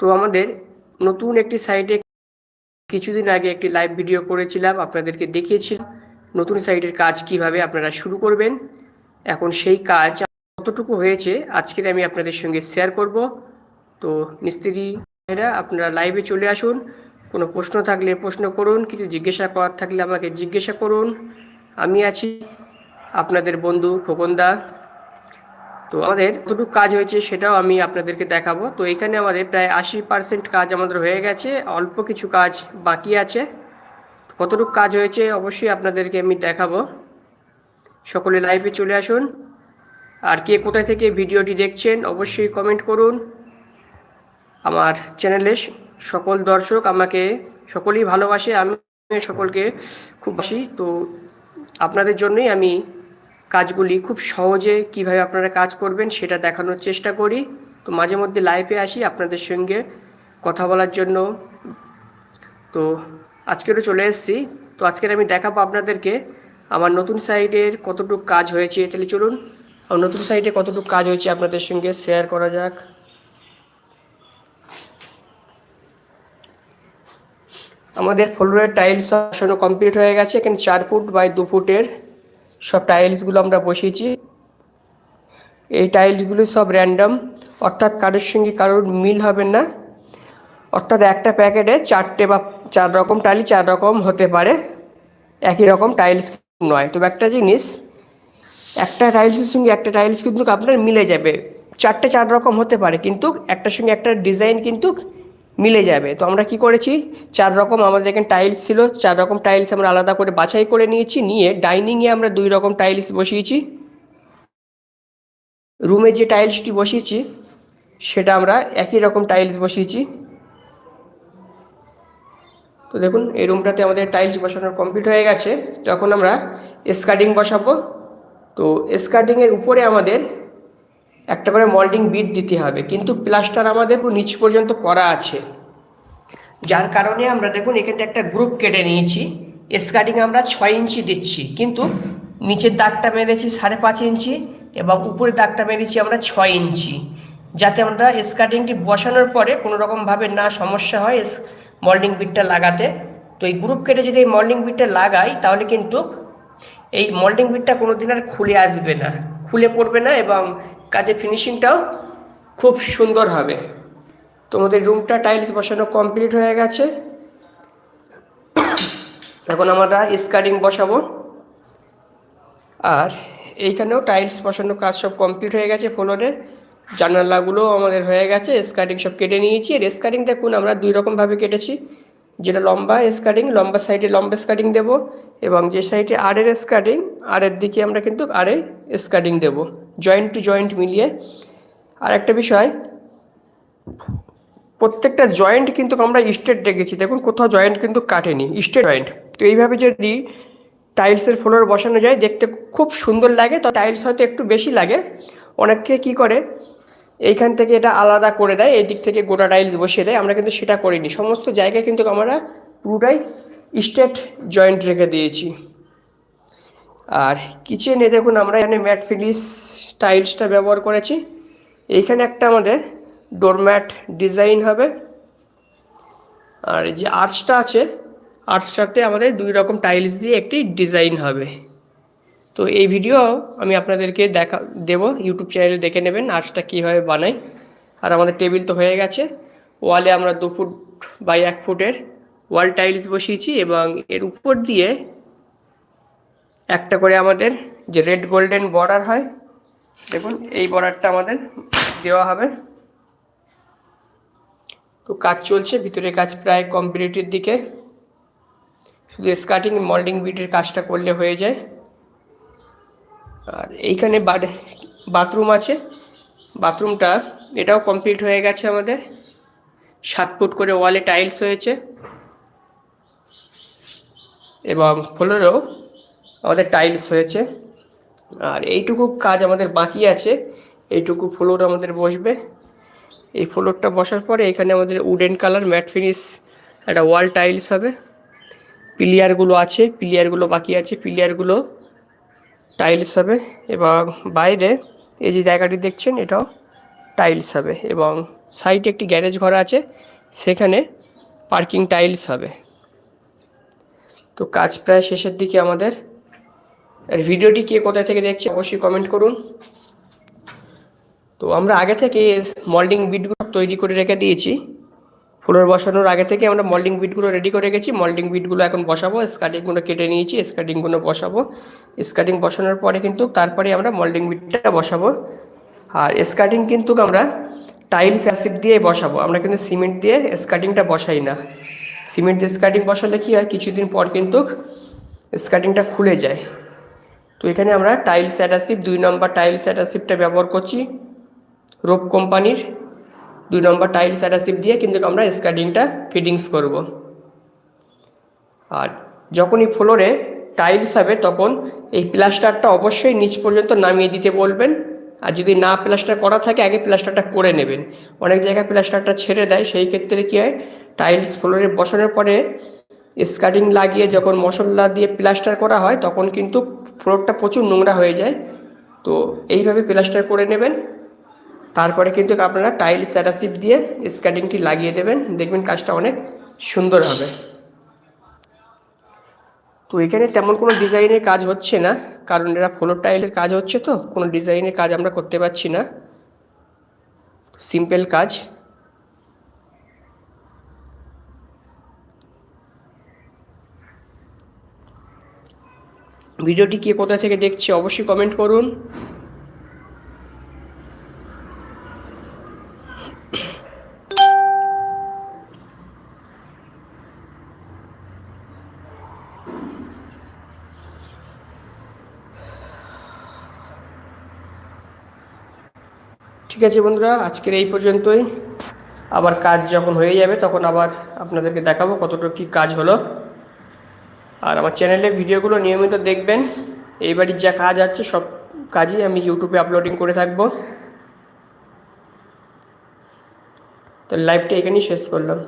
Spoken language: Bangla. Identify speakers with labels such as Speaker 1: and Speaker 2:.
Speaker 1: তো আমাদের নতুন একটি সাইটে কিছুদিন আগে একটি লাইভ ভিডিও করেছিলাম, আপনাদেরকে দেখিয়েছিলাম। নতুন সাইটের কাজ কীভাবে আপনারা শুরু করবেন, এখন সেই কাজ কতটুকু হয়েছে আজকের আমি আপনাদের সঙ্গে শেয়ার করব। তো মিস্ত্রি আপনারা লাইভে চলে আসুন, কোনো প্রশ্ন থাকলে প্রশ্ন করুন, কিছু জিজ্ঞাসা করার থাকলে আমাকে জিজ্ঞাসা করুন। আমি আছি আপনাদের বন্ধু খোকনদা। তো আমাদের কতটুকু কাজ হয়েছে সেটাও আমি আপনাদেরকে দেখাবো। তো এখানে আমাদের প্রায় আশি পার্সেন্ট কাজ আমাদের হয়ে গেছে, অল্প কিছু কাজ বাকি আছে। কতটুকু কাজ হয়েছে অবশ্যই আপনাদেরকে আমি দেখাবো। সকলে লাইভে চলে আসুন। আর কে কোথায় থেকে ভিডিওটি দেখছেন অবশ্যই কমেন্ট করুন। আমার চ্যানেলে সকল দর্শক আমাকে সকলেই ভালোবাসে আমি সকলকে খুব বাসি তো আপনাদের জন্যই আমি কাজগুলি খুব সহজে কীভাবে আপনারা কাজ করবেন সেটা দেখানোর চেষ্টা করি। তো মাঝে মধ্যে লাইভে আসি আপনাদের সঙ্গে কথা বলার জন্য। তো আজকেরও চলে এসেছি। তো আজকের আমি দেখাবো আপনাদেরকে আমার নতুন সাইটের কতটুকু কাজ হয়েছে। তাহলে চলুন, আমার নতুন সাইটে কতটুকু কাজ হয়েছে আপনাদের সঙ্গে শেয়ার করা যাক। আমাদের ফ্লোরের টাইলস বসানো কমপ্লিট হয়ে গেছে। এখানে চার ফুট বাই দু ফুটের সব টাইলসগুলো আমরা বসিয়েছি। এই টাইলসগুলো সব র্যান্ডম অর্থাৎ কারোর সঙ্গে কারোর মিল হবে না। অর্থাৎ একটা প্যাকেটে চারটে বা চার রকম টাইল চার রকম হতে পারে। একই রকম টাইলস নয়। তবে একটা জিনিস, একটা টাইলসের সঙ্গে একটা টাইলস কিন্তু আপনার মিলে যাবে। চারটে চার রকম হতে পারে, কিন্তু একটার সঙ্গে একটা ডিজাইন কিন্তু মিলে যাবে। তো আমরা কি করেছি? চার রকম আমাদের এখানে টাইলস ছিল। চার রকম টাইলস আমরা আলাদা করে বাছাই করে নিয়েছি। নিয়ে ডাইনিংয়ে আমরা দুই রকম টাইলস বসিয়েছি। রুমে যে টাইলসটি বসিয়েছি, সেটা আমরা একই রকম টাইলস বসিয়েছি। তো দেখুন, এই রুমটাতে আমাদের টাইলস বসানোর কমপ্লিট হয়ে গেছে। তো এখন আমরা স্কার্টিং বসাবো। তো স্কার্টিংয়ের উপরে আমাদের একটা করে মল্ডিং বিট দিতে হবে। কিন্তু প্লাস্টার আমাদের নিচ পর্যন্ত করা আছে। যার কারণে আমরা দেখুন এখানে একটা গ্রুপ কেটে নিয়েছি। স্কার্টিং আমরা ছয় ইঞ্চি দিচ্ছি। কিন্তু নিচের দাগটা মেরেছি সাড়ে পাঁচ ইঞ্চি এবং উপরের দাগটা মেরেছি আমরা ছয় ইঞ্চি। যাতে আমরা স্কার্টিংটি বসানোর পরে কোনো রকমভাবে না সমস্যা হয় মল্ডিং বিটটা লাগাতে। তো এই গ্রুপ কেটে যদি এই মল্ডিং বিটটা লাগাই, তাহলে কিন্তু এই মল্ডিং বিটটা কোনো দিন আর খুলে আসবে না। খুলে পড়বে না এবং কাজের ফিনিশিংটাও খুব সুন্দর হবে। তোমাদের রুমটা টাইলস বসানো কমপ্লিট হয়ে গেছে। এখন আমরা স্কার্টিং বসাবো। আর এইখানেও টাইলস বসানো কাজ সব কমপ্লিট হয়ে গেছে ফ্লোরের জানালাগুলো আমাদের হয়ে গেছে স্কার্টিং সব কেটে নিয়েছি। আর স্কার্টিং দেখুন, আমরা দুই রকমভাবে কেটেছি। যেটা লম্বা স্কার্টিং লম্বা সাইডে লম্বা স্কার্টিং দেবো এবং যে সাইডে আরের স্কার্টিং আরের দিকে আমরা কিন্তু আরে স্কার্টিং দেবো। জয়েন্ট টু জয়েন্ট মিলিয়ে। আর একটা বিষয়, প্রত্যেকটা জয়েন্ট কিন্তু আমরা স্ট্রেট রেখেছি। দেখুন, কোথাও জয়েন্ট কিন্তু কাটেনি স্ট্রেট জয়েন্ট তো এইভাবে যদি টাইলসের ফ্লোর বসানো যায়, দেখতে খুব সুন্দর লাগে। তো টাইলস হয়তো একটু বেশি লাগে। অনেকে কি করে, এইখান থেকে এটা আলাদা করে দেয় এই দিক থেকে গোটা টাইলস বসিয়ে দেয়। আমরা কিন্তু সেটা করিনি। সমস্ত জায়গায় কিন্তু আমরা পুরোটাই স্ট্রেট জয়েন্ট রেখে দিয়েছি। আর কিচেনে দেখুন আমরা এখানে ম্যাট ফিনিশ টাইলসটা ব্যবহার করেছি। এইখানে একটা আমাদের ডোরম্যাট ডিজাইন হবে। আর যে আর্চটা আছে আর্চটাতে আমাদের দুই রকম টাইলস দিয়ে একটি ডিজাইন হবে। তো এই ভিডিও আমি আপনাদেরকে দেখা, দেব ইউটিউব চ্যানেলে দেখে নেবেন আর্চটা কীভাবে বানাই। আর আমাদের টেবিল তো হয়ে গেছে। ওয়ালে আমরা দু ফুট বাই এক ফুটের ওয়াল টাইলস বসিয়েছি এবং এর উপর দিয়ে একটা করে আমাদের যে রেড গোল্ডেন বর্ডার হয়, দেখুন, এই বর্ডারটা আমাদের দেওয়া হবে। তো কাজ চলছে, ভিতরে কাজ প্রায় কমপ্লিটের দিকে। শুধু স্কার্টিং মল্ডিং বিটের কাজটা করলে হয়ে যায়। আর এইখানে বাথরুম আছে। বাথরুমটা এটাও কমপ্লিট হয়ে গেছে আমাদের। সাত ফুট করে ওয়ালে টাইলস হয়েছে। এবং ফ্লোরেও আমাদের টাইলস হয়েছে। আর এইটুকু কাজ আমাদের বাকি আছে। এইটুকু ফ্লোর আমাদের বসবে। এই ফ্লোরটা বসার পরে এখানে আমাদের উডেন কালার ম্যাট ফিনিশ একটা ওয়াল টাইলস হবে। পিলিয়ারগুলো আছে পিলিয়ারগুলো বাকি আছে পিলিয়ারগুলো টাইলস হবে। এবং বাইরে এই যে জায়গাটি দেখছেন, এটাও টাইলস হবে। এবং সাইডে একটি গ্যারেজ ঘর আছে, সেখানে পার্কিং টাইলস হবে। তো কাজ প্রায় শেষের দিকে আমাদের। আর ভিডিওটি কে কোথায় থেকে দেখছে অবশ্যই কমেন্ট করুন। তো আমরা আগে থেকে মল্ডিং বিটগুলো তৈরি করে রেখে দিয়েছি। ফ্লোর বসানোর আগে থেকে আমরা মল্ডিং বিটগুলো রেডি করে রেখেছি। মল্ডিং বিটগুলো এখন বসাবো স্কার্টিংগুলো কেটে নিয়েছি স্কার্টিংগুলো বসাবো। স্কার্টিং বসানোর পরে কিন্তু তারপরে আমরা মল্ডিং বিটটা বসাবো। আর স্কার্টিং কিন্তু আমরা টাইলস অ্যাসিড দিয়ে বসাবো। আমরা কিন্তু সিমেন্ট দিয়ে স্কার্টিংটা বসাই না। সিমেন্ট দিয়ে স্কার্টিং বসালে কী হয়? কিছুদিন পর কিন্তু স্কার্টিংটা খুলে যায়। তো এখানে আমরা টাইলস অ্যাডাসিভ দুই নম্বর টাইলস অ্যাডাসিভটা ব্যবহার করছি। রোপ কোম্পানির দুই নম্বর টাইলস অ্যাডাসিভ দিয়ে কিন্তু আমরা স্কার্টিংটা ফিটিংস করব। আর যখনই ফ্লোরে টাইলস হবে, তখন এই প্লাস্টারটা অবশ্যই নিচ পর্যন্ত নামিয়ে দিতে বলবেন। আর যদি না প্লাস্টার করা থাকে, আগে প্লাস্টারটা করে নেবেন। অনেক জায়গায় প্লাস্টারটা ছেড়ে দেয়, সেই ক্ষেত্রে কী হয় টাইলস ফ্লোরে বসানোর পরে স্কার্টিং লাগিয়ে যখন মশলা দিয়ে প্লাস্টার করা হয়, তখন কিন্তু ফ্লোরটা প্রচুর নোংরা হয়ে যায়। তো এইভাবে প্লাস্টার করে নেবেন। তারপরে কিন্তু আপনারা টাইলস অ্যাডাসিভ দিয়ে স্কার্টিংটি লাগিয়ে দেবেন। দেখবেন কাজটা অনেক সুন্দর হবে। তো এখানে তেমন কোনো ডিজাইনের কাজ হচ্ছে না, কারণ এরা ফ্লোর টাইলের কাজ হচ্ছে তো, কোনো ডিজাইনের কাজ আমরা করতে পারছি না। সিম্পল কাজ। ভিডিওটি কে কোথা থেকে দেখছে অবশ্যই কমেন্ট করুন। ঠিক আছে বন্ধুরা, আজকের এই পর্যন্তই। আবার কাজ যখন হয়ে যাবে, তখন আবার আপনাদেরকে দেখাবো কতটুকু কী কাজ হলো। আর আমার চ্যানেলে ভিডিওগুলো নিয়মিত দেখবেন। এই বাড়ির যা কাজ আছে, সব কাজই আমি ইউটিউবে আপলোডিং করে থাকব। তো লাইভটা এখানেই শেষ করলাম।